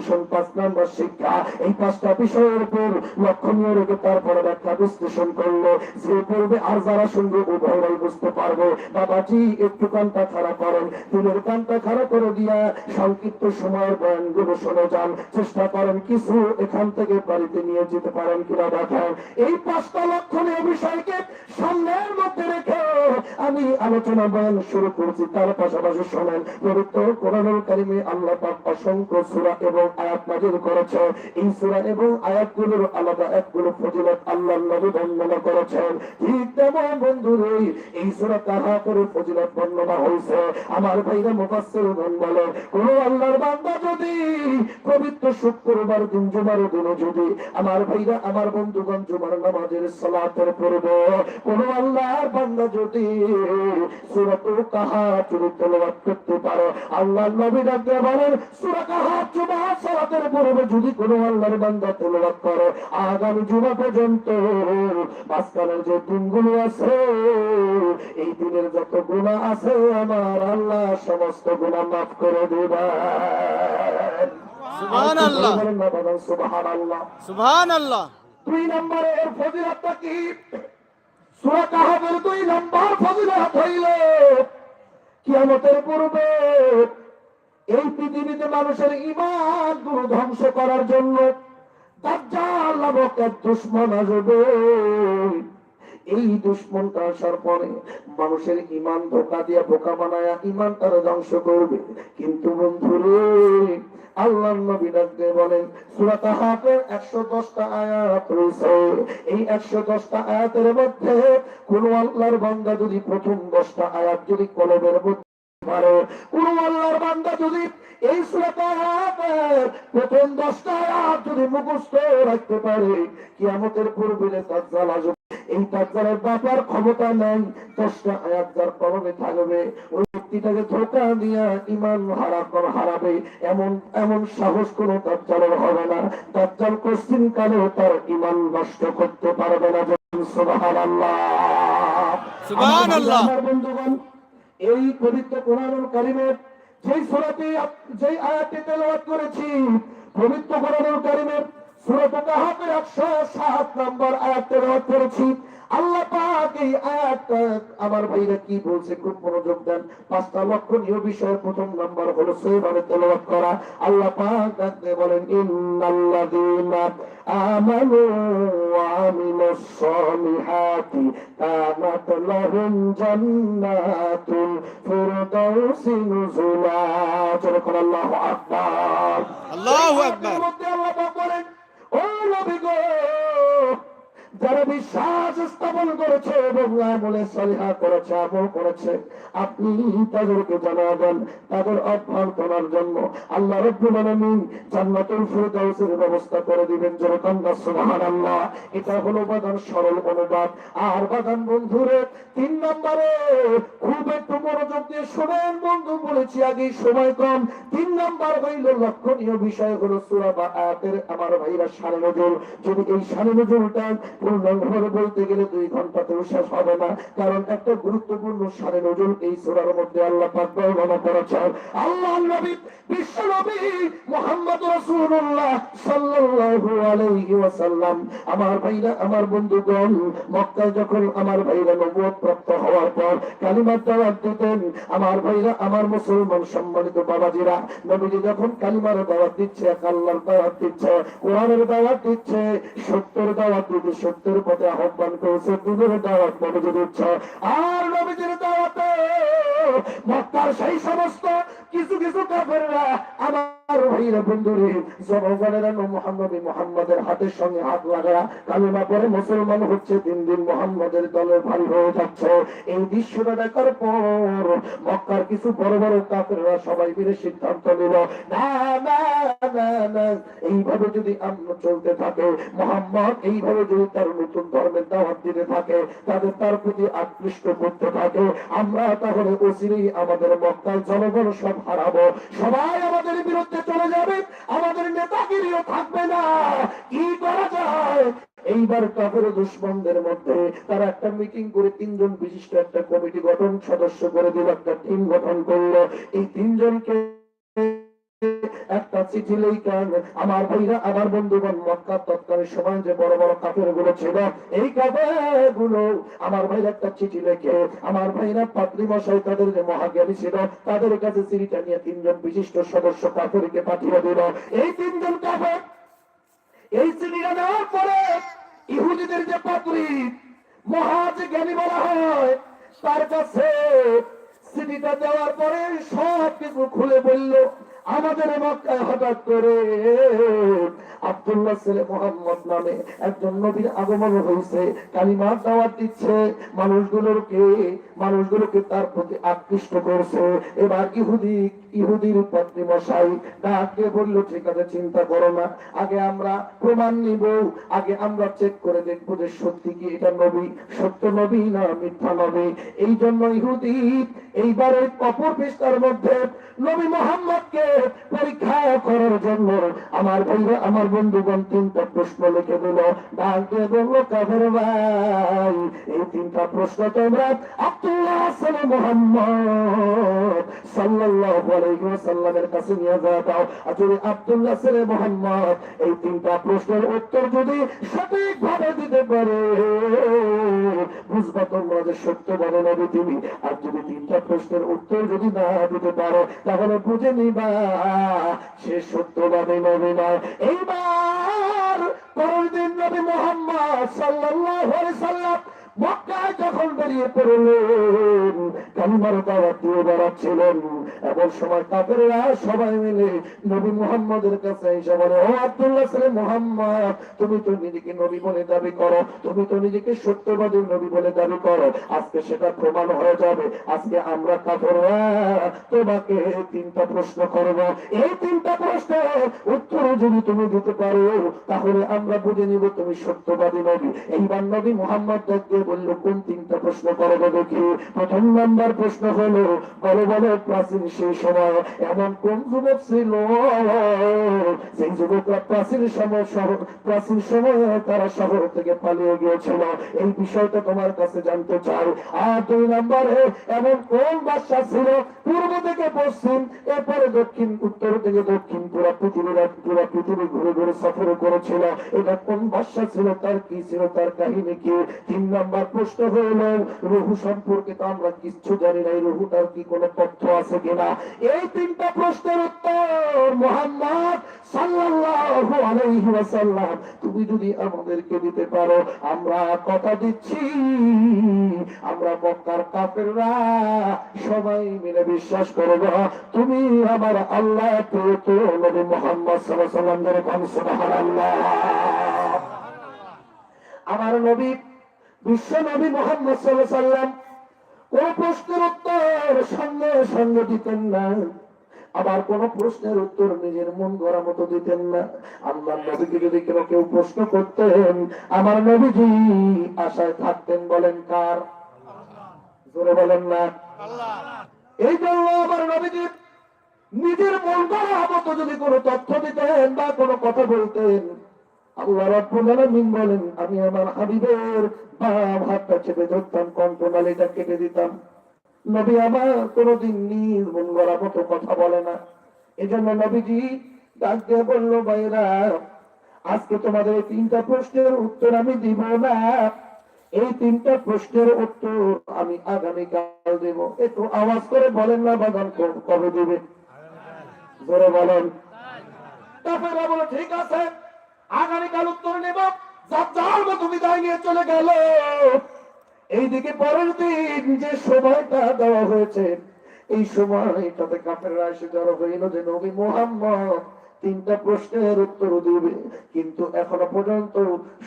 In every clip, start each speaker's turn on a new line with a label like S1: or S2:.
S1: বিশ্লেষণ পাঁচ নম্বর শিক্ষা। এই পাঁচটা বিষয়ের উপর লক্ষণীয় রেখে তারপরে ব্যাখ্যা বিশ্লেষণ করল। যে পড়বে আর যারা শুনবে উভয়রাই বুঝতে পারবে। বাবাজি, একটু কানটা খারাপ করেন। দিনের কানটা খারাপ করে দিয়া সংক্ষিপ্ত সময়ের বয়ানগুলো শুনে যান। চেষ্টা করেন কিছু এখান থেকে বাড়িতে নিয়ে যেতে পারেন কিনা দেখেন। এই পাঁচটা লক্ষণীয় বিষয়কে সামনের মধ্যে রেখে আমি আলোচনা বয়ান শুরু করছি। তার পাশাপাশি শোনেন, পবিত্র কোরআনুল কারিমে আল্লাহ পাক অসংখ্য সূরা এবং আয়াত নাযিল করেছে। এই সূরা এবং আয়াতগুলোর আলাদা একগুলো ফজিলত আল্লাহর নবী বর্ণনা করেছেন। ঠিক তেমন এই সূরা ফজিলত বর্ণনা হয়েছে? আমার ভাইরা বলে, কোন আল্লাহর বান্দা যদি পবিত্র শুক্রবার দিন জুমার দিনে যদি আমার ভাইরা আমার বন্ধুগণ জুমার নামাজের সালাতের পূর্বে কোন আল্লাহর বান্দা যদি সূরাতুল কাহাফ তেলাওয়াত করতে পারে, আল্লাহর নবী ডাকতে বলেন সূরা জুমার সালাতের পূর্বে যদি কোন আল্লাহর বান্দা তেলাওয়াত করে আগামী জুমা পর্যন্ত মাঝখানের যে দিনগুলো আছে এই দিনের যত গুণা আছে আমার আল্লাহ সমস্ত গুণা মাফ করে দেবেন।
S2: সুবহানাল্লাহ।
S1: সুবহান আল্লাহ দুই নম্বরে এর ফজিলতটা কি? সূরা কাহাফের দুই নম্বর ফজিলত হইল কিয়ামতের পূর্বে এই পৃথিবীতে মানুষের ইমানগুলো ধ্বংস করার জন্য দুশ্মন এই দুশ্মনটা আসার পরে মানুষের ইমান ধোকা দিয়ে বোকা বানায়া ইমান তারা ধ্বংস করবে। কিন্তু বন্ধুরে আল্লাহ নবী বলেন সূরা তাহাফের 110টা আয়াত রয়েছে। এই 110টা আয়াতের মধ্যে কোন আল্লাহর যদি প্রথম 10টা আয়াত যদি কলবের মধ্যে পারে। কোন আল্লাহর বান্দা যদি এই সূরা তাহাফের প্রথম 10টা আয়াত যদি মুখস্থ রাখতে পারে কিয়ামতের পূর্বে দাজ্জাল আসবে এই দাজ্জালের ব্যাপার ক্ষমতা নাই দশটা আয়াত যার কলমে থাকবে ওই ব্যক্তিটাকে ধোকা দিয়া ইমান হারা কর হারাবে এমন এমন সাহস কোনো দাজ্জালের হবে না। দাজ্জাল কোশ্চিন কালেও তার ইমান নষ্ট করতে পারবে না সুবহানাল্লাহ।
S2: সুবহানাল্লাহ।
S1: আমার বন্ধুগণ এই পবিত্র কোরআনুল কারিমের যেই সুরাতে যেই আয়াতে তেলাওয়াত করেছি, পবিত্র কোরআনুল কারিমের সূরাত কাহাফের 107 নম্বর আয়াত তেলাওয়াত করেছি। আল্লাহ পাক এই আয়াতটা আমার ভাইরা কি বলছে, খুব মনোযোগ দেন। পাঁচটা লক্ষণীয় বিষয়ের প্রথম নাম্বার হলো সেইভাবে তেলাওয়াত করা। আল্লাহ পাক ডাকতে বলেন, ইন্নাল্লাযীনা আমানু ওয়া আমিলুস সালিহাতি কানাত লাহুম জান্নাতুল ফিরদাউসি নুজুলা। আল্লাহু আকবার।
S2: আল্লাহু আকবার।
S1: যারা বিশ্বাস স্থাপন করেছে এবং আমলে সলিহা করেছে, আমল করেছে, আপনি তাদেরকে জানাবেন তাদের অভ্যর্থনার জন্য। আল্লাহ রব্বুল আলামিন জান্নাতুল ফিরদাউসের ব্যবস্থা করে দিবেন, যেরকম না, সুবহানাল্লাহ। এটা হলো বাদান সরল অনুবাদ। আর বাদান বন্ধুরে, তিন নম্বরে খুব একটু মনোযোগ দিয়ে শোনেন বন্ধু, বলেছি আগে সময় কম। তিন নম্বর হইল লক্ষণীয় বিষয় হলো সূরা বা আয়াতের আমার ভাইরা সারে নজর যদি এই সারে নজরটা পূর্ণভাবে বলতে গেলে দুই ঘন্টাতেও শেষ হবে না। কারণ একটা গুরুত্বপূর্ণ সারে নজর এই সূরার মধ্যে আল্লাহ পাক বর্ণনা করেছেন। আল্লাহ নবী, বিশ্ব নবী মুহাম্মদ রাসূলুল্লাহ সাল্লাল্লাহু আলাইহি ওয়াসাল্লাম। আমার ভাইরা, আমার বন্ধুগণ, মক্কায় যখন আমার ভাইরা নবুয়ত প্রাপ্ত হওয়ার পর কালিমার দাওয়াত দিতেন, আমার ভাইরা, আমার মুসলমান সম্মানিত বাবাজিরা, নবীজি যখন কালিমার দাওয়াত দিচ্ছে, আল্লাহর দাওয়াত দিচ্ছে, কোরআনের দাওয়াত দিচ্ছে, সত্যের দাওয়াত দিচ্ছে সত্যের পথে আহ্বান করছে দিনের দাওয়াত নবীজি দিচ্ছে। আর নবীজির দাওয়াতে মক্কার সেই সমস্ত কিছু কিছু কাফেররা আমার বন্ধুরে হাতের সঙ্গে পরে মুসলমান হচ্ছে, দিন দিন মোহাম্মদের দলে ভারী হয়ে যাচ্ছে। এই দৃশ্যটা দেখার পর মক্কার কিছু বড় বড় সবাই মিলে সিদ্ধান্ত নিল, না না এইভাবে যদি আমরা চলতে থাকে, মোহাম্মদ এইভাবে যদি তার নতুন ধর্মের দাওয়াত দিতে থাকে, তাদের তার প্রতি আকৃষ্ট করতে থাকে, আমরা তাহলে অচিরেই আমাদের মক্কায় জনগণ সব হারাবো। সবাই আমাদের বিরুদ্ধে চলে যাবে, আমাদের নেতাগিরিও থাকবে না। কি করা যায়? এইবার কাপের দুশ্মনদের মধ্যে তারা একটা মিটিং করে তিনজন বিশিষ্ট একটা কমিটি গঠন, সদস্য করে দিল, একটা টিম গঠন করল। এই তিনজনকে একটা চিঠি লেখান আমার ভাইরা, আমার বন্ধুগণ, মক্কা তৎকালীন সময় যে বড় বড় কাপেরগুলো ছিল, এই কাপড়গুলো আমার ভাইরা একটা চিঠি লেখে, আমার ভাইরা পাত্রী মশাই তাদের যে মহাজ্ঞানী ছিল, তাদের কাছে চিঠিটা নিয়ে তিনজন বিশিষ্ট সদস্য কাপড়কে পাঠিয়ে দিল। এই তিনজন কাপড় এই চিঠিটা নেওয়ার পরে ইহুদিদের যে পাত্রী, মহাজ জ্ঞানী বলা হয়, তার কাছে চিঠিটা দেওয়ার পরে সব কিছু খুলে বলল আমাদের মক্কায় হঠাৎ করে আব্দুল্লাহ ছেলে মোহাম্মদ নামে একজন নবীর আগমন হয়েছে কালিমার দাওয়াত দিচ্ছে, মানুষগুলোকে মানুষগুলোকে তার প্রতি আকৃষ্ট করছে। এবার ইহুদি ইহুদির পত্নী মশাই ডাকে বলল, ঠিক আছে, চিন্তা করো না। আগে আমরা প্রমাণ নিব। আগে আমরা চেক করে দেখব যে সত্যি কি এটা নবী। সত্য নবী না মিথ্যা নবী? এই জন্য ইহুদি এইবার অপর পৃষ্ঠার মধ্যে নবী মোহাম্মদকে পরীক্ষা করার জন্য আমার ভাইরা আমার বন্ধুগণ তিনটা প্রশ্ন লিখে দিল। ডাক বলল কাদের ভাই, এই তিনটা প্রশ্ন তোমরা আব্দুল্লাহ মোহাম্মদ সাল্লাল্লাহু আলাইহি কাছে নিয়ে যাওয়া দাও। যদি আব্দুল্লাহ সালে মোহাম্মদ এই তিনটা প্রশ্নের উত্তর যদি সঠিকভাবে দিতে পারে, বুঝবা তোমরা যে সত্য বলে নবী তুমি আর যদি তিনটা প্রশ্নের উত্তর যদি না দিতে পারো, তাহলে বুঝে নিবা, সে সত্যবাদী নবী নয়। এইবার পরের দিন নবী মোহাম্মদ সাল্লাল্লাহু আলাইহি সাল্লাম মক্কায় যখন বেরিয়ে পড়লেন, কালিমার দাওয়াত দিয়ে বেড়াচ্ছিলেন। এমন সময় কাপেরা সবাই মিলে নবী মুহাম্মদের কাছে এসে বলে, ও আব্দুল্লাহ সালে মোহাম্মদ, তুমি তো নিজেকে নবী বলে দাবি করো। তুমি তো নিজেকে সত্যবাদী নবী বলে দাবি করো। আজকে সেটা প্রমাণ হয়ে যাবে। আজকে আমরা কাপড়রা তোমাকে তিনটা প্রশ্ন করব। এই তিনটা প্রশ্নের উত্তর যদি তুমি দিতে পারো, তাহলে আমরা বুঝে নিব তুমি সত্যবাদী নবী। এইবার নবী মোহাম্মদ দেখতে বলল, কোন তিনটা প্রশ্ন করব দেখি। প্রথম নাম্বার প্রশ্ন হলো বড় প্রাচীন সেই সময় এমন কোন যুবক ছিল? সেই যুবকরা প্রাচীন সময় শহর, প্রাচীন তারা শহর থেকে পালিয়ে গিয়েছিল। এই বিষয়টা তোমার কাছে জানতে চাই। আর দুই নম্বরে, এমন কোন ছিল? পূর্ব থেকে পশ্চিম, এরপরে দক্ষিণ, উত্তর থেকে দক্ষিণ, পুরা পৃথিবীর, পুরা পৃথিবী ঘুরে ঘুরে সফর করেছিল। এটা কোন বাদশা ছিল? তার কি ছিল? তার কাহিনী কি? তিন নম্বর প্রশ্ন হইল, রুহু সম্পর্কে তো আমরা কিচ্ছু জানি না, এই কি কোনো তথ্য আছে কিনা? এই তিনটা প্রশ্নের উত্তর মোহাম্মদ তুমি যদি আমাদেরকে দিতে পারো, আমরা কথা দিচ্ছি। আমরা মক্কার কাফেররা সবাই মিলে বিশ্বাস করব। তুমি আমার আল্লাহ প্রিয়ত নবী মোহাম্মদ সাল্লাল্লাহু আলাইহি আমার নবী বিশ্ব নবী মোহাম্মদ সাল্লাম কোন প্রশ্নের উত্তর সঙ্গে সঙ্গে দিতেন না। আবার কোন প্রশ্নের উত্তর নিজের মন গড়া মতো দিতেন না। আমার নবীকে যদি কেউ কেউ প্রশ্ন করতেন, আমার নবীজি আশায় থাকতেন বলেন কার? জোরে বলেন না। এই জন্য আমার নবীজি নিজের মন গড়া মতো যদি কোনো তথ্য দিতেন বা কোনো কথা বলতেন আল্লাহ বলেন, আমি আমার হাবিবের বাম হাতটা ধরতাম কেটে দিতাম। নবী আমার নিজ মন কথা বলে না। এজন্য নবীজি ডাক দিয়ে ভাইরা আজকে তোমাদের এই তিনটা প্রশ্নের উত্তর আমি দিব না। এই তিনটা প্রশ্নের উত্তর আমি আগামীকাল দেব। একটু আওয়াজ করে বলেন না বাগান কবে দিবে? জোরে বলেন। তারপরে বলো ঠিক আছে। আগামীকাল উত্তর নেব। যার মতো বিদায় নিয়ে চলে গেল। এইদিকে পরের দিন যে সময়টা দেওয়া হয়েছে, এই সময়টাতে কাপেররা এসে জড়ো হইল যে নবী মোহাম্মদ তিনটা প্রশ্নের উত্তর দিবে। কিন্তু এখনও পর্যন্ত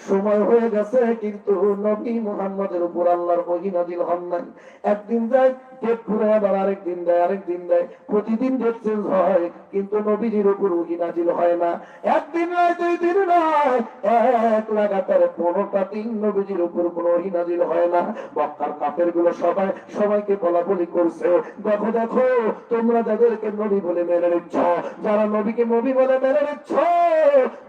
S1: সময় হয়ে গেছে, কিন্তু নবী মোহাম্মদের উপর আল্লাহর মহিনাদিল হন নাই। একদিন যায় ডেট ঘুরে আবার প্রতিদিন ডেট চেঞ্জ হয়, কিন্তু নবীজির উপর মহিনাদিল হয় না। একদিন নয়, দুই দিন নয়, এক লাগাতার পনেরোটা দিন নবীজির উপর কোন মহিনাদিল হয় না। মক্কার কাপেরগুলো সবাই, সবাইকে বলা বলি করছে, দেখো দেখো, তোমরা যাদেরকে নবী বলে মেনে নিচ্ছ, যারা নবীকে নবী বলে বলে নিচ্ছ?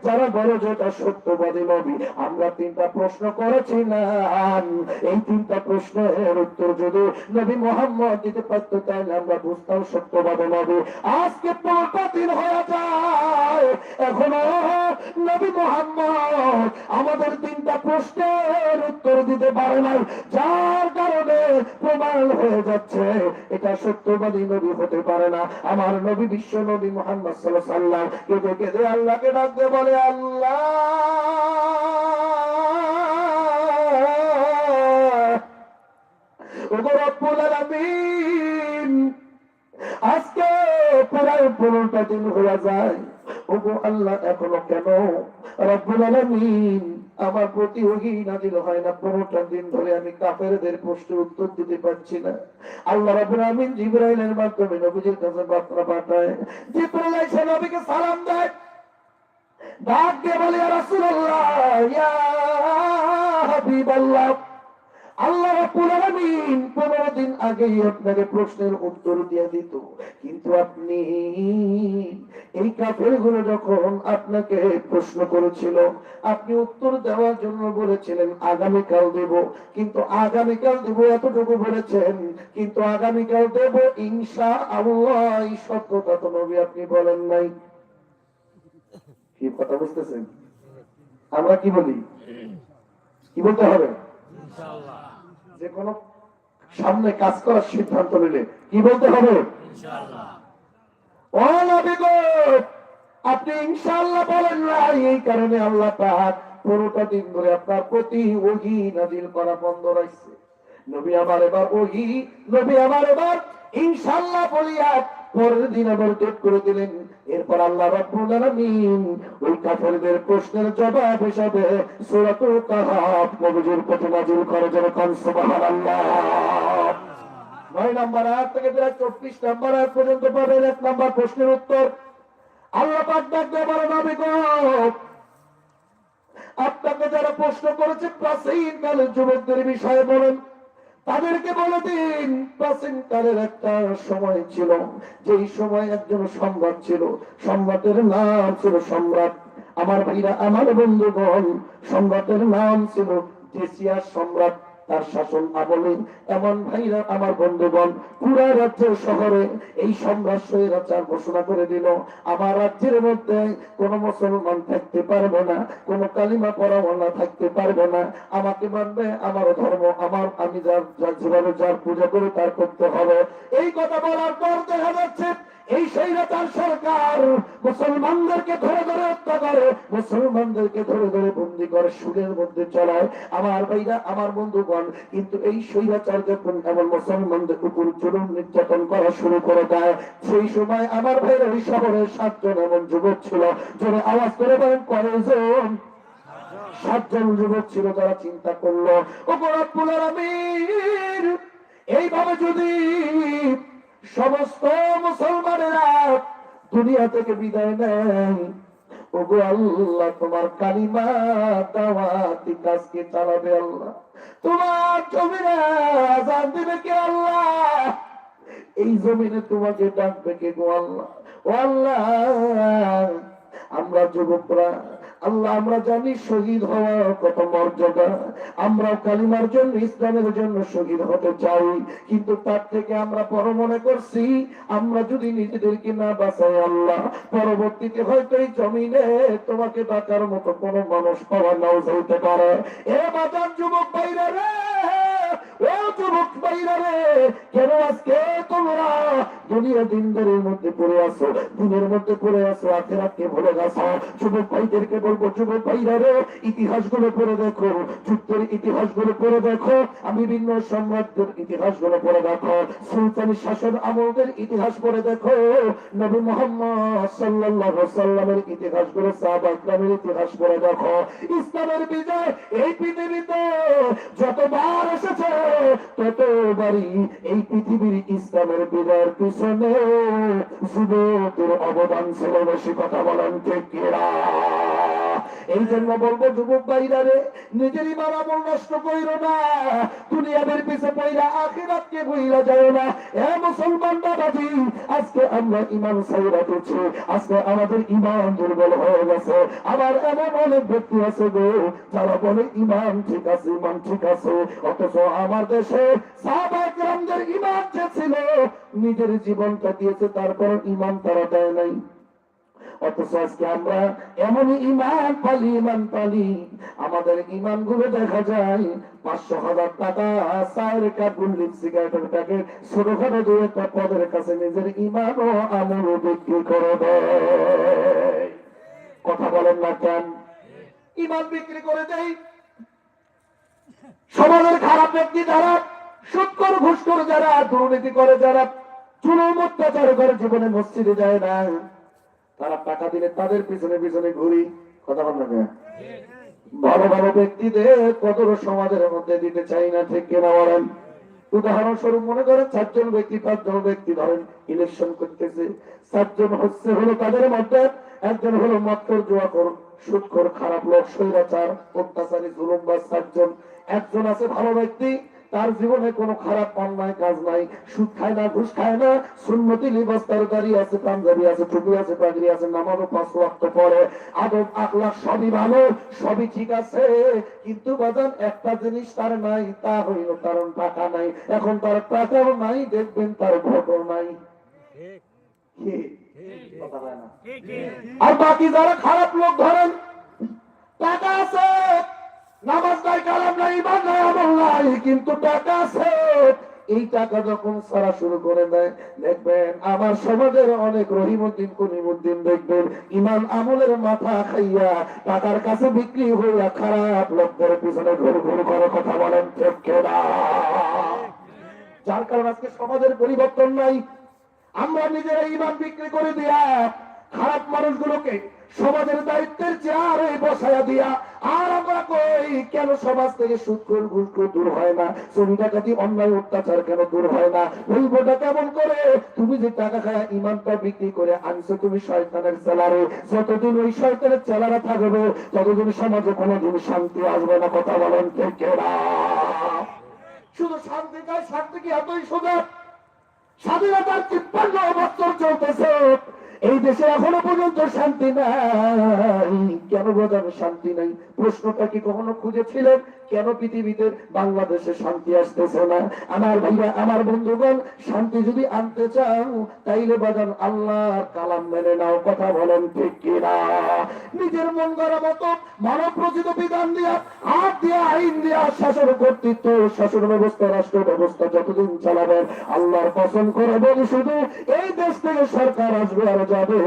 S1: যারা বলো যে এটা সত্যবাদী নবী, আমরা তিনটা প্রশ্ন করেছিলাম। এই তিনটা প্রশ্নের উত্তর যদি নবী মোহাম্মদ দিতে পারতো, তাহলে আমরা বুঝতাম সত্যবাদী নবী। আজকে পনেরোটা দিন হয়ে যায়। এখনও নবী মোহাম্মদ আমাদের তিনটা প্রশ্নের উত্তর দিতে পারে নাই। যার কারণে প্রমাণ হয়ে যাচ্ছে। এটা সত্যবাদী নবী হতে পারে না। আমার নবী বিশ্ব নবী মোহাম্মদ সাল্লাহ সাল্লাম কেঁদে কেঁদে আল্লাহকে ডাকতে বলে, আল্লাহ আজকে প্রায় পনেরোটা দিন হয়ে যায়। ওগো আল্লাহ এখনও কেন? রব্বুল আলামিন আমার প্রতি ওহি নাজিল হয় না। পনেরোটা দিন ধরে আমি কাফেরদের প্রশ্নের উত্তর দিতে পারছি না। আল্লাহ রাবুল আমিন জিব্রাইলের মাধ্যমে নবীজির কাছে বার্তা পাঠায়, জিব্রাইল এসে নবীকে সালাম দেয়। দিয়ে বলে রাসূলুল্লাহ, ইয়া হাবিবাল্লাহ। 15 আগেই আপনাকে প্রশ্নের উত্তর দিয়ে দিত। কিন্তু আপনি এই কাফেরগুলো যখন আপনাকে প্রশ্ন করেছিল আপনি উত্তর দেওয়ার জন্য বলেছিলেন আগামীকাল দেব। কিন্তু আগামীকাল দেব এতটুকু বলেছেন কিন্তু আগামীকাল দেব ইনশা আল্লাহ এই সত্যটা তো নবী আপনি বলেন নাই। কি কথা বুঝতেছেন? আমরা কি বলি? কি বলতে হবে? যে কোনো সামনে কাজ করার সিদ্ধান্ত নিলে কি বলতে হবে? আপনি ইনশাল্লাহ বলেন না এই কারণে আল্লাহ তাহার পুরোটা দিন ধরে আপনার প্রতি ওহি নাজিল করা বন্ধ রাখছে। নবী আমার এবার ওহি, নবী আমার এবার ইনশাল্লাহ বলিয়া পরের দিন আবার ডেট করে দিলেন। এরপর আল্লাহ রাব্বুল আলামিন ওই কাফেরদের প্রশ্নের জবাব হিসাবে সূরাতুল কাহাফ নবীজির প্রতি নাজিল করে যেরকম সুবহানাল্লাহ। নয় নাম্বার আয়াত থেকে প্রায় চব্বিশ নাম্বার আয়াত পর্যন্ত পাবেন। এক নাম্বার প্রশ্নের উত্তর আল্লাহ পাক ডাক দিয়ে বলেন নবী গো, আপনাকে যারা প্রশ্ন করেছে প্রাচীন কালের যুবকদের বিষয়ে বলেন তাদেরকে বলে দিন। প্রাচীন কালের একটা সময় ছিল, যেই সময় একজন সম্রাট ছিল। সম্রাটের নাম ছিল সম্রাট। আমার ভাইরা, আমার বন্ধুগণ, সম্রাটের নাম ছিল দেশিয়া সম্রাট। তার শাসন আমলে। এমন ভাইরা আমার বন্ধুগণ, পুরা রাজ্যের শহরে এই সম্রাট স্বৈরাচার ঘোষণা করে দিল। আমার রাজ্যের মধ্যে কোন মুসলমান থাকতে পারবে না, কোন কালিমা পড়াওয়ালা থাকতে পারবে না। আমাকে মানবে, আমার ধর্ম আমার, আমি যার যার যেভাবে যার পূজা করে তার করতে হবে। এই কথা বলার পর দেখা যাচ্ছে এই সেই স্বৈরাচার সরকার মুসলমানদেরকে ধরে ধরে হত্যা করে, মুসলমানদেরকে ধরে ধরে বন্দি করে সুরের মধ্যে চলায়। আমার ভাইরা, আমার বন্ধুগণ, কিন্তু এই স্বৈরাচার যখন এমন মুসলমানদের উপর জুলুম নির্যাতন করা শুরু করে দেয়? সেই সময় আমার ভাইরা ওই শহরের সাতজন এমন যুবক ছিল, যারা আওয়াজ করে বলেন, কয়জন? সাতজন যুবক ছিল তারা চিন্তা করল ও রব্বুল আলামিন, এইভাবে যদি সমস্ত মুসলমানেরা দুনিয়া থেকে বিদায় নেয় ওগো আল্লাহ, তোমার কালিমা দাওয়াতি কাজকে চালাবে আল্লাহ। তোমার জমিনে আজান দিবে কে আল্লাহ? এই জমিনে তোমাকে ডাকবে কে গো আল্লাহ? ও আল্লাহ, আমরা যুবকরা আল্লাহ, আমরা জানি শহীদ হওয়া কত মর্যাদা। আমরা কালিমার জন্য, ইসলামের জন্য শহীদ হতে চাই। কিন্তু তার থেকে আমরা বড় মনে করছি, আমরা যদি নিজেদেরকে না বাঁচাই আল্লাহ, পরবর্তীতে হয়তো এই জমিনে তোমাকে বাঁচার মতো কোনো মানুষ পাওয়া নাও হইতে পারে। এ বাজার যুবক বাইরে রে! ও কেন আজকে তোমরা দুনিয়া দিনদারের মধ্যে পড়ে আসো দিনের মধ্যে পড়ে আসো আখেরাতকে ভুলে গেছো যুবক ভাইদেরকে বলব, যুবক ভাইরা রে ইতিহাসগুলো পড়ে দেখো। যুদ্ধের ইতিহাসগুলো পড়ে দেখো। বিভিন্ন সম্রাটদের ইতিহাসগুলো পড়ে দেখো। সুলতানি শাসন আমলদের ইতিহাস পড়ে দেখো। নবী মোহাম্মদ সাল্লাল্লাহু সাল্লামের ইতিহাসগুলো ইকরামের ইতিহাস পড়ে দেখো। ইসলামের বিজয় এই পৃথিবীতে যতবার এসেছে ততবারই এই পৃথিবীর ইসলামের বিজয়ের পিছনে যুবকের অবদান ছিল বেশি কথা বলেন ঠিক কিনা এই জন্য বলব, যুবক ভাইরা রে নিজের ইমান আমল নষ্ট কইরো না। দুনিয়াদের পিছে পয়লা আখিরাতকে ভুইলা যায় না। এ মুসলমান বাবাজি, আজকে আমরা ইমান সাইরা করছি আজকে আমাদের ইমান দুর্বল হয়ে গেছে। আবার এমন অনেক ব্যক্তি আছে গো, যারা বলে ইমান ঠিক আছে ইমান ঠিক আছে। অথচ আমার দেশে সাহাবাহামদের ইমান যে ছিল, নিজের জীবনটা দিয়েছে তারপর ইমান তারা দেয় নাই। অথচ আজকে আমরা এমনই ইমান পালি ইমান পালি। আমাদের ইমানগুলো দেখা যায়, পাঁচশো হাজার টাকা চায়ের কাপড় সিগারেটের প্যাকেট ছোটখাটো দু একটা পদের কাছে নিজের ইমান ও আমল বিক্রি করে দেয়। কথা বলেন না কেন? ইমান বিক্রি করে দেয় সমাজের খারাপ ব্যক্তি যারা, সুৎকর ঘুষকর যারা, দুর্নীতি করে যারা চুলম অত্যাচার করে জীবনে মসজিদে যায় না। তারা টাকা দিলে তাদের পিছনে পিছনে ঘুরি। কথা বল না ভালো ভালো ব্যক্তিদের কদর সমাজের মধ্যে দিতে চাই না, ঠিক কেনা বলেন? উদাহরণস্বরূপ মনে করেন চারজন ব্যক্তি, পাঁচজন ব্যক্তি ধরেন ইলেকশন করতেছে। চারজন হচ্ছে হলো তাদের মধ্যে, একজন হলো মত্তর জোয়া করুন সুৎকর খারাপ লোক, স্বৈরাচার, অত্যাচারী, জুলুমবাজ চারজন একজন আছে ভালো ব্যক্তি তার জীবনে কোনো খারাপ অন্যায় কাজ নাই সুদ খায় না ঘুষ খায় না সুন্নতি লিবাস তার দাঁড়িয়ে আছে পাঞ্জাবি আছে টুপি আছে পাগড়ি আছে নামাজও পাঁচ ওয়াক্ত পরে আদব আখলাখ সবই ভালো সবই ঠিক আছে কিন্তু বাজান একটা জিনিস তার নাই তা হইল কারণ টাকা নাই এখন তার টাকাও নাই দেখবেন তার ভোটও নাই। আর বাকি যারা খারাপ লোক ধরেন টাকা আছে নামাজ নাই, কালাম নাই ইমান নাই, আমল নাই, কিন্তু টাকা আছে। এই টাকা যখন সারা শুরু করে দেয়, দেখবেন আমার সমাজের অনেক রহিমুদ্দিন, করিমুদ্দিন দেখবেন ইমান আমলের মাথা খাইয়া টাকার কাছে বিক্রি হইয়া খারাপ লোকদের পিছনে ঘুর ঘুর করে কথা বলেন যার কারণে আজকে সমাজের পরিবর্তন নাই। আমরা নিজেরা ইমান বিক্রি করে দিয়া খারাপ মানুষগুলোকে সমাজের দায়িত্বের চেয়ারে বসায়া দিয়া। আর আমরা কই? কেন সমাজ থেকে সুৎকর ঘুষখোর দূর হয় না? চুরি ডাকাতি অন্যায় অত্যাচার কেন দূর হয় না? বলবোটা কেমন করে? তুমি যে টাকা খায়া ইমানটা বিক্রি করে আনছো, তুমি শয়তানের চেলারে যতদিন ওই শয়তানের চেলারা থাকবে, ততদিন সমাজে কোনোদিন শান্তি আসবে না, কথা বলেন না? শুধু শান্তি চাই, শান্তি কি এতই সোজা স্বাধীনতার তিপ্পান্ন বছর চলতেছে। এই দেশে এখনও পর্যন্ত শান্তি নাই। কেন বোঝানো শান্তি নাই? প্রশ্নটা কি কখনো খুঁজেছিলেন? কেন পৃথিবীতে বাংলাদেশে শান্তি আসতেছে না? আমার ভাইরা, আমার বন্ধুগণ, শান্তি যদি আনতে চাও, তাইলে বাজান আল্লাহর কালাম মেনে নাও, কথা বলেন ঠিক কিনা? নিজের মন করা মতো মানব রচিত বিধান দিয়া, হাত দিয়া, আইন দিয়া, শাসন কর্তৃত্ব, শাসন ব্যবস্থা, রাষ্ট্র ব্যবস্থা যতদিন চালাবেন, আল্লাহর কসম করে বলি শুধু, এই দেশ থেকে সরকার আসবে আর যাবে।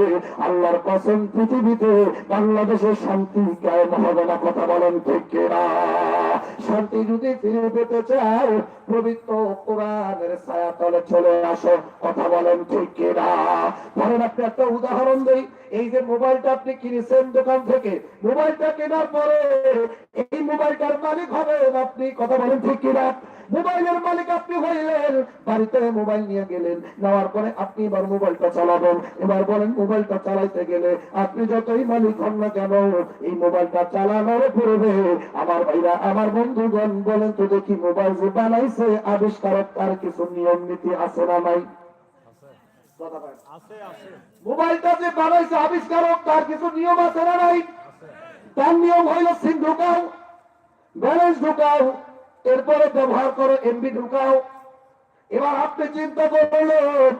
S1: আল্লাহর কসম, পৃথিবীতে বাংলাদেশের শান্তি কায়েম হবে না, কথা বলেন ঠিক কিনা? শান্তি যদি ফিরে পেতে চাও, পবিত্র কোরআনের ছায়া তলে চলে আসো, কথা বলেন ঠিক কিনা? ধরেন আপনি একটা উদাহরণ দেই, এই যে মোবাইলটা আপনি কিনেছেন দোকান থেকে, মোবাইলটা কেনার পরে এই মোবাইলটার মালিক হবেন আপনি, কথা বলেন ঠিক কিনা? মোবাইলের মালিক আপনি হইলেন, বাড়িতে মোবাইল নিয়ে গেলেন, নেওয়ার পরে আপনি এবার মোবাইলটা চালাবেন, এবার বলেন মোবাইলটা চালাইতে গেলে আপনি যতই মালিক হন না কেন এই মোবাইলটা চালানোর পড়বে আমার ভাইরা আমার বন্ধুগণ বলেন তো দেখি মোবাইল যে বানাইছে আবিষ্কারক তার কিছু নিয়ম নীতি আছে না নাই। মোবাইলটা যে বানাইছে আবিষ্কারক তার কিছু নিয়ম আছে না নাই? তার নিয়ম হইল সিম ঢুকাও ব্যালেন্স ঢুকাও এরপরে ব্যবহার করো এমবি ঢুকাও। এবার আপনি চিন্তা করলেন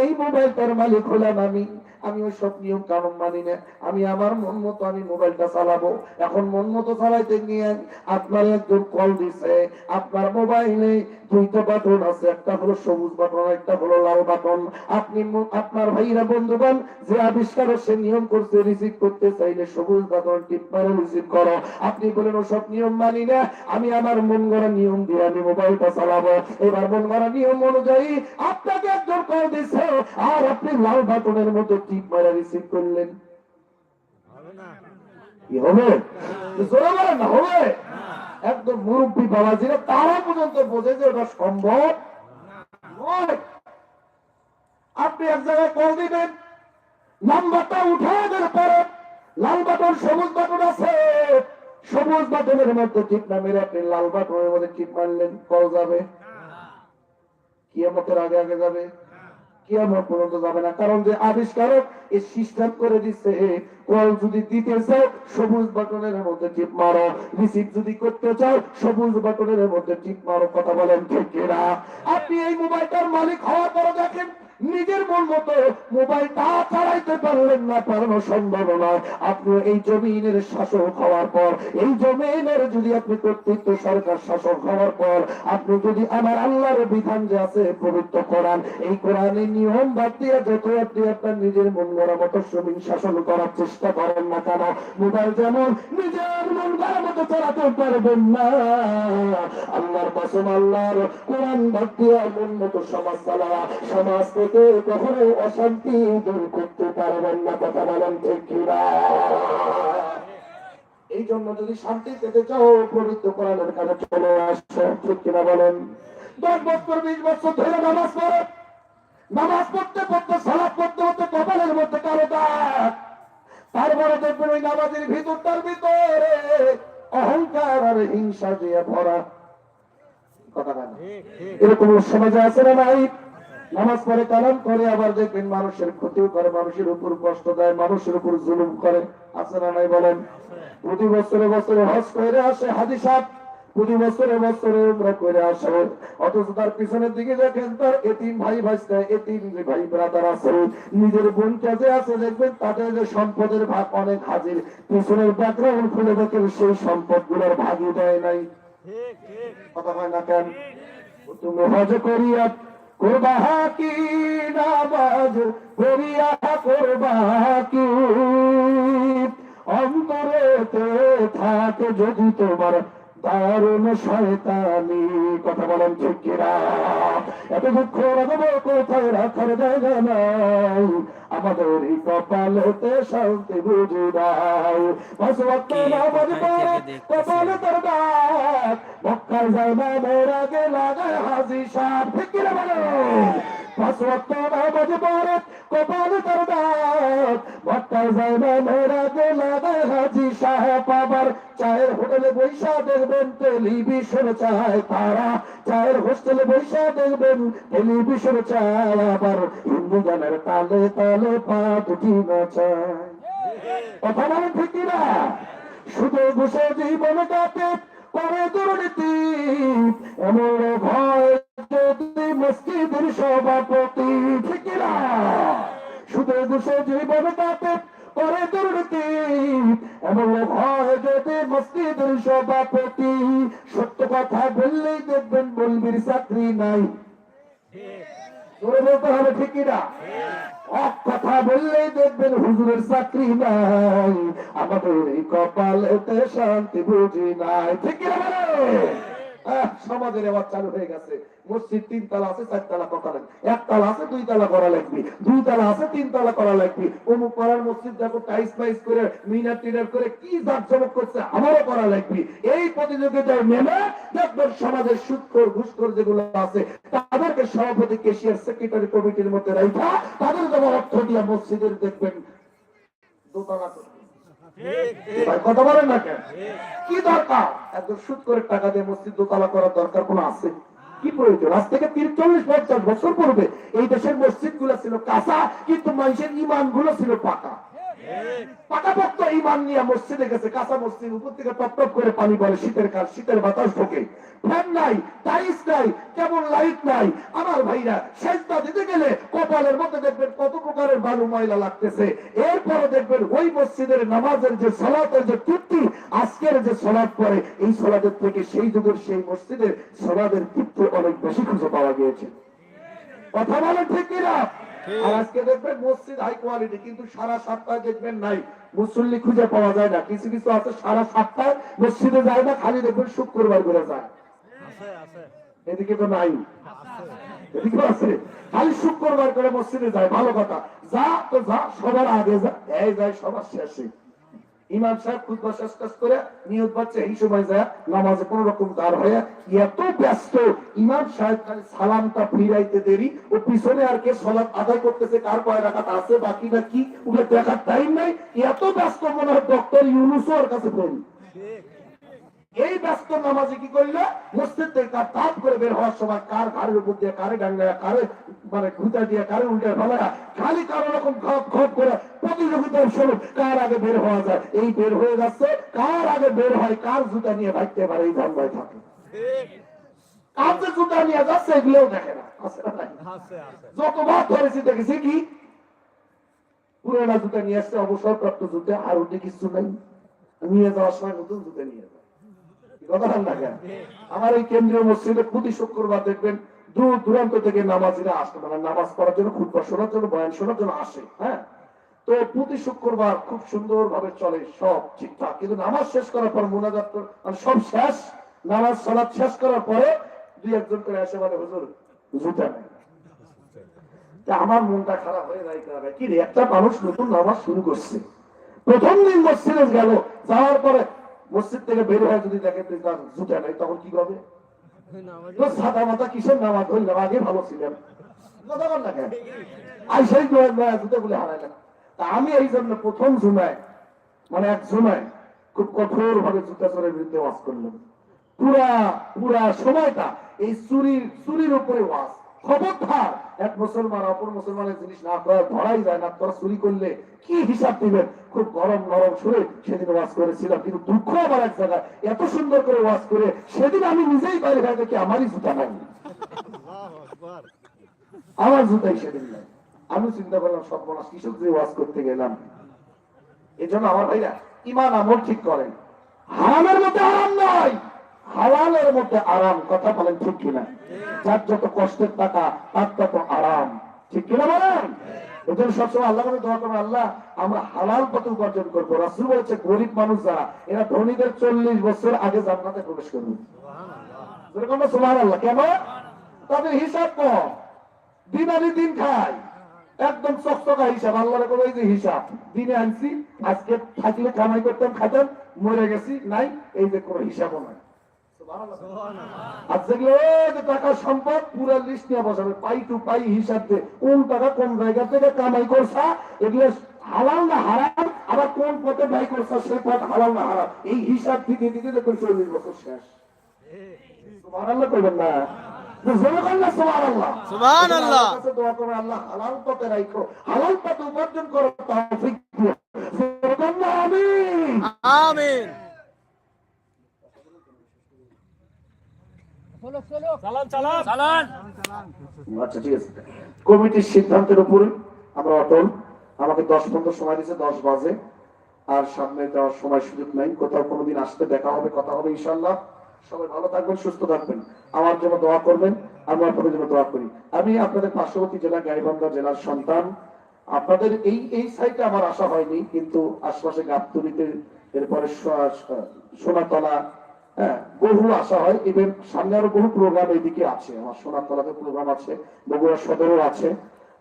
S1: এই মোবাইলটার মালিক হলাম আমি। আমি ওই সব নিয়ম কানুন মানি না। আমি আমার মন মতো আমি মোবাইলটা চালাবো। এখন মন মতো চালাইতে নিয়ে আপনার একজন কল দিছে। আপনার মোবাইলে দুইটা বাটন আছে একটা হলো সবুজ বাটন একটা হলো লাল বাটন। আপনি আপনার ভাইরা বন্ধুগণ যে আবিষ্কার সে নিয়ম করছে রিসিভ করতে চাইলে সবুজ বাটন টিপ মারে রিসিভ করো। আপনি বলেন ওসব নিয়ম মানি না আমি আমার মন গড়া নিয়ম দিয়ে আমি মোবাইলটা চালাবো। এবার মন গড়া নিয়ম অনুযায়ী আপনাকে একজন কল দিচ্ছে আর আপনি লাল বাটনের মতো টিপ মারা রিসিভ করলেন। কি হবে? জোরে বলেন না হবে? একদম মুরব্বী বাবাজিরা তারা পর্যন্ত বোঝে যে ওটা সম্ভব নয়। আপনি এক জায়গায় কল দিবেন নাম্বারটা উঠানোর পরে লাল বাটন সবুজ বাটন আছে। সবুজ বাটনের মধ্যে টিপ না মেরে আপনি লাল বাটনের মধ্যে টিপ মারলেন কল যাবে? কিয়ামতের আগে আগে যাবে? কিয়ামত পর্যন্ত যাবে না। কারণ যে আবিষ্কারক এই সিস্টেম করে দিচ্ছে কল যদি দিতে চাও, সবুজ বাটনের মধ্যে টিপ মারো। রিসিভ যদি করতে চাও, সবুজ বাটনের মধ্যে টিপ মারো। কথা বলেন ঠিক কিনা? আপনি এই মোবাইলটার মালিক হওয়ার পর দেখেন নিজের মন মতো মোবাইলটা চালাইতে পারলেন না পারানো সম্ভব নয় আপনি এই জমিনের শাসক হওয়ার পর, এই জমিনের যদি আপনি কর্তৃত্ব, সরকার শাসক হওয়ার পর, আপনি যদি আমার আল্লাহর বিধান যে আছে, পবিত্র করান। এই কোরআনের নিয়ম বাদ দিয়ে যত আপনি আপনার নিজের মন গড়া মতো জমিন শাসন করার চেষ্টা করেন না কেন, মোবাইল যেমন নিজের মন গড়া মতো চালাতে পারবেন না। আল্লাহর কসম, আল্লাহর কোরআন বাদ দিয়ে মন মতো সমাজ চালায়া, সমাজ কখনো অশান্তি দূর করতে পারবেন না কথা বলেন ঠিক কিনা? এই জন্য যদি শান্তি পেতে চাও পবিত্র কোরআনের কাছে চলে আসো ঠিক কিনা বলেন? দশ বছর বিশ বছর ধরে নামাজ পড়ে। নামাজ পড়তে পড়তে সালাদ পড়তে পড়তে কপালের মধ্যে কালো দাগ। তারপরে দেখবেন ওই নামাজের ভিতরটার ভিতরে অহংকার আর হিংসা দিয়ে ভরা। কথা এরকম সমাজে আছে না নাই? নামাজ পড়ে কালাম করে আবার দেখবেন মানুষের ক্ষতিও করে মানুষের উপর কষ্ট দেয় মানুষের উপর জুলুম করে। আছে না নাই বলেন? প্রতি বছরে বছরে হজ করে আসে হাজি সাহেব। প্রতি বছরে বছরে উমরা করে আসে। অথচ তার পিছনের দিকে দেখেন তার এতিম ভাই ভাইস্তা এতিম যে ভাই ব্রাদার আছে নিজের বোন কাজে আছে দেখবেন তাদের যে সম্পদের ভাগ অনেক হাজির। পিছনের ব্যাকগ্রাউন্ড খুলে দেখেন সেই সম্পদগুলোর ভাগই দেয় নাই। কথা হয় না কেন? তুমি হজ করিয়া করবা কি নামাজ করিয়া করবা কি অন্তরেতে থাকে যদি তোমার দারুণ শয়তানি। কথা বলেন ঠিক কিনা? এত দুঃখ রাখব কোথায় রাখার জায়গা নাই? আমাদের এই কপালেতে শান্তি বুঝি পাঁচ ওয়াক্ত নামাজ পড়ে কপালে তার ডাক মক্কায় যায় না আগে লাগায় হাজি সাপ। ঠিক কিনা বলেন চায়ের হোটেলে দেখবেন টেলিভিশন চায় চায়ের হোস্টেলে দেখবেন চায় আবার হিন্দু তালে তালে পা দুটি কথা বলেন ঠিক না শুধু বসে জীবন কাটে করে দুর্নীতি এমন ভয় মসজিদের সভাপতি ঠিক না শুধু বসে জীবন কাটে করে দুর্নীতি, এমন ভয় যদি মসজিদের সভাপতি সত্য কথা বললেই দেখবেন বলবির চাকরি নাই। বলতে হবে ঠিক আমাদের এই কপালেতে শান্তি বুঝি নাই। ঠিক সমাজের এবার চালু হয়ে গেছে। মসজিদ তিন তালা আছে চার তালা করা লাগবে এক তালা আছে দুই তালা করা লাগবে। দুই তালা আছে তিন তালা করা লাগবে। অমুক করার মসজিদ দেখো টাইস ফাইস করে মিনার টিনার করে কি জাকজমক করছে আমারও করা লাগবে। এই প্রতিযোগিতায় নেমে দেখবেন সমাজের সুৎকর ঘুষখোর যেগুলো আছে তাদেরকে সভাপতি কেশিয়ার সেক্রেটারি কমিটির মধ্যে রাখা তাদের জন্য অর্থ দিয়ে মসজিদের দেখবেন দোতলা কথা বলেন না কেন? কি দরকার? একজন সুদ করে টাকা দিয়ে মসজিদ দোতলা করার দরকার কোনো আছে? কি প্রয়োজন? আজ থেকে তিরিশ, পঞ্চাশ বছর পূর্বে এই দেশের মসজিদগুলো ছিল কাঁচা, কিন্তু মানুষের ইমানগুলো ছিল পাকা। পাকাপোক্ত ইমান নিয়ে মসজিদে গেছে, কাঁচা মসজিদ, উপর থেকে টপ টপ করে পানি বলে, শীতের কাজ শীতের বাতাস ঢোকে। ফ্যান নাই টাইস নাই কেমন লাইট নাই। আমার ভাইরা দিতে গেলে কপালের মধ্যে দেখবেন কত প্রকারের বালু ময়লা লাগতেছে। এরপরে দেখবেন ওই মসজিদের নামাজের যে সলাতের যে তৃপ্তি, আজকের যে সলাদ পরে, এই সলাদের থেকে সেই যুগের সেই মসজিদের সলাদের তৃপ্তি অনেক বেশি খুঁজে পাওয়া গিয়েছে। কথা বলেন ঠিক কিনা? আর আজকে দেখবেন মসজিদ হাই কোয়ালিটি কিন্তু সারা সপ্তাহে দেখবেন নাই। মুসল্লি খুঁজে পাওয়া যায় না। কিছু কিছু আছে সারা সপ্তাহে মসজিদে যায় না খালি দেখবেন শুক্রবার করে যায়। এদিকে তো নাই। এদিকে আছে। খালি শুক্রবার করে মসজিদে যায় ভালো কথা। যা তো যা সবার আগে যা এই যায় সবার শেষে। ইমাম সাহেব খুতবা শেষ কাজ করে নিয়ত বাচ্চা এই সময় যায় নামাজে কোন রকম দাঁড় হয়ে এত ব্যস্ত, ইমাম সাহেব খালি সালামটা ফিরাইতে দেরি, ও পিছনে আর কে সলাপ আদায় করতেছে, কার কয় রাখাত আছে, বাকি না কি, ওগুলো দেখার টাইম নাই, এত ব্যস্ত মনে হয় ডক্টর ইউনুসও কাছে ফোন। এই ব্যস্ত নামাজে কি করলে? মসজিদ থেকে তার তাপ করে বের হওয়ার সময় কার ঘাড়ের উপর দিয়ে কারে ডাঙ্গায় কারে মানে ঘুতা দিয়ে কারে উল্টে ফেলা খালি কারও রকম খপ খপ করে প্রতিযোগিতার স্বরূপ কার আগে বের হওয়া যায়? এই বের হয়ে যাচ্ছে। কার আগে বের হয়? কার জুতা নিয়ে ভাগতে পারে? এই ধান্দায় থাকে। কার যে জুতা নিয়ে যাচ্ছে এগুলোও দেখে না? যতবার ধরেছি দেখেছি কি? পুরোনো জুতা নিয়ে আসছে অবসরপ্রাপ্ত জুতা আর ওটা কিছু নাই। নিয়ে যাওয়ার সময় নতুন জুতা নিয়ে যায় আমার এই কেন্দ্রীয় মসজিদে প্রতি শুক্রবার দেখবেন দূর দূরান্ত থেকে নামাজিরা আসে মানে নামাজ পড়ার জন্য খুব শোনার জন্য, বয়ান শোনার জন্য আসে হ্যাঁ? তো প্রতি শুক্রবার খুব সুন্দর ভাবে চলে, সব ঠিকঠাক। কিন্তু নামাজ শেষ করার পর মোনাজাত মানে সব শেষ, নামাজ সালাদ শেষ করার পরে দুই একজন করে আসে মানে হুজুর, জুতা নেই। আমার মনটা খারাপ হয়ে যায় কি রে, একটা মানুষ নতুন নামাজ শুরু করছে। প্রথম দিন মসজিদে গেল, যাওয়ার পরে মসজিদ থেকে বের হয়ে যদি দেখে তুই তার জুতা নাই তখন কি করবে? তো সাদা মাথা কিসের নামাজ? ধরলাম আগে ভালো ছিলেন। কথা বল না কেন? আইসাই জুতা হারাইলাম তা আমি এই জন্য প্রথম জুমায় মানে এক জুমায় খুব কঠোর ভাবে জুতা চোরের বিরুদ্ধে ওয়াজ করলাম। পুরা পুরা সময়টা এই চুরির চুরির উপরে ওয়াজ। খবরদার এক মুসলমান অপর মুসলমানের জিনিস না করা ধরাই যায় না তোরা চুরি করলে কি হিসাব দিবেন? খুব গরম নরম সুরে সেদিন ওয়াজ করেছিলাম কিন্তু দুঃখ আমার এক জায়গায়। এত সুন্দর করে ওয়াজ করে সেদিন আমি নিজেই বাইরে হয়ে দেখি আমারই জুতা নাই। আমার জুতাই সেদিন নাই। আমি চিন্তা করলাম সব মানুষ কৃষক যে ওয়াজ করতে গেলাম এই জন্য আমার ভাইরা ইমান আমল ঠিক করেন। হারামের মধ্যে আরাম নয়। হালালের মধ্যে আরাম, কথা বলেন ঠিক কিনা? যার যত কষ্টের টাকা, তার তত আরাম। ঠিক কিনা বলেন? হিসাব দিন আনি দিন একদম হিসাব। যে হিসাব? দিনে আনছি, আজকে থাকলে কামাই করতাম, খাইতাম, মরে গেছি, নাই, এই যে কোনো হিসাবও নাই। আর যেগুলো যে টাকার সম্পদ পুরো লিস্ট নিয়ে বসাবে পাই টু পাই হিসাব দিয়ে কোন টাকা কোন জায়গা থেকে কামাই করছা এগুলো হালাল না হারাম আবার কোন পথে ব্যয় করছা সে পথ হালাল না হারাম। এই হিসাব দিতে দিতে দেখুন চল্লিশ বছর শেষ। সুবহানাল্লাহ কইবেন না? জনগণনা সুবহানাল্লাহ।
S2: সুবহানাল্লাহ।
S1: আল্লাহর কাছে দোয়া করো আল্লাহ হালাল পথে রাখো হালাল পথে উপার্জন করো তৌফিক আমিন।
S2: আমিন।
S1: আচ্ছা ঠিক আছে। কমিটির সিদ্ধান্তের উপরে আমরা অটল। আমাকে দশ পনেরো সময় দিয়েছে দশ বাজে। আর সামনে যাওয়ার সময় সুযোগ নাই। কোথাও কোনোদিন আসতে দেখা হবে কথা হবে ইনশাল্লাহ সবাই ভালো থাকবেন সুস্থ থাকবেন। আমার জন্য দোয়া করবেন আমি আপনাদের জন্য দোয়া করি। আমি আপনাদের পার্শ্ববর্তী জেলা গাইবান্ধা জেলার সন্তান। আপনাদের এই এই সাইডে আমার আশা হয়নি কিন্তু আশপাশে গাবতলিতে এরপরে সোনাতলা হ্যাঁ বহু আশা হয়। ইভেন সামনে আরও বহু প্রোগ্রাম এইদিকে আছে। আমার সোনাতলাতে প্রোগ্রাম আছে বগুড়া সদরও আছে।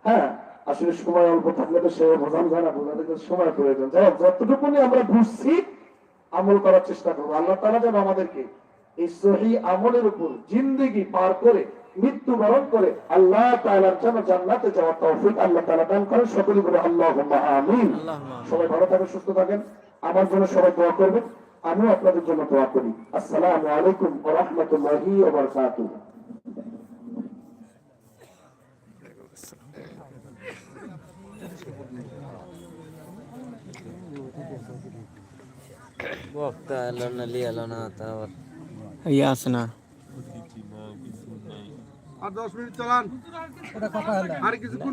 S1: হ্যাঁ আসলে সময় অল্প থাকলে তো সে বোঝানো যায় না বোঝাতে সময় প্রয়োজন। যাই হোক যতটুকুনি আমরা বুঝছি আমল করার চেষ্টা করব। আল্লাহ তালা যেন আমাদেরকে এই সহি আমলের উপর জিন্দিগি পার করে মৃত্যুবরণ করে আল্লাহ তাআলার যেন জান্নাতে যাওয়ার তৌফিক আল্লাহ তাআলা দান করেন। সকলে বলে
S2: আল্লাহ আমিন।
S1: সবাই ভালো থাকেন সুস্থ থাকেন। আমার জন্য সবাই দোয়া করবেন। আমিও আপনাদের জন্য দোয়া করি। আসসালামু আলাইকুম ওয়া রাহমাতুল্লাহি ওয়া বারাকাতুহু
S3: বক্তা এলো না লিয়ে এলো না তারপর
S2: ইয়া আছে না
S4: আর দশ মিনিট চালান। আর কিছুক্ষণ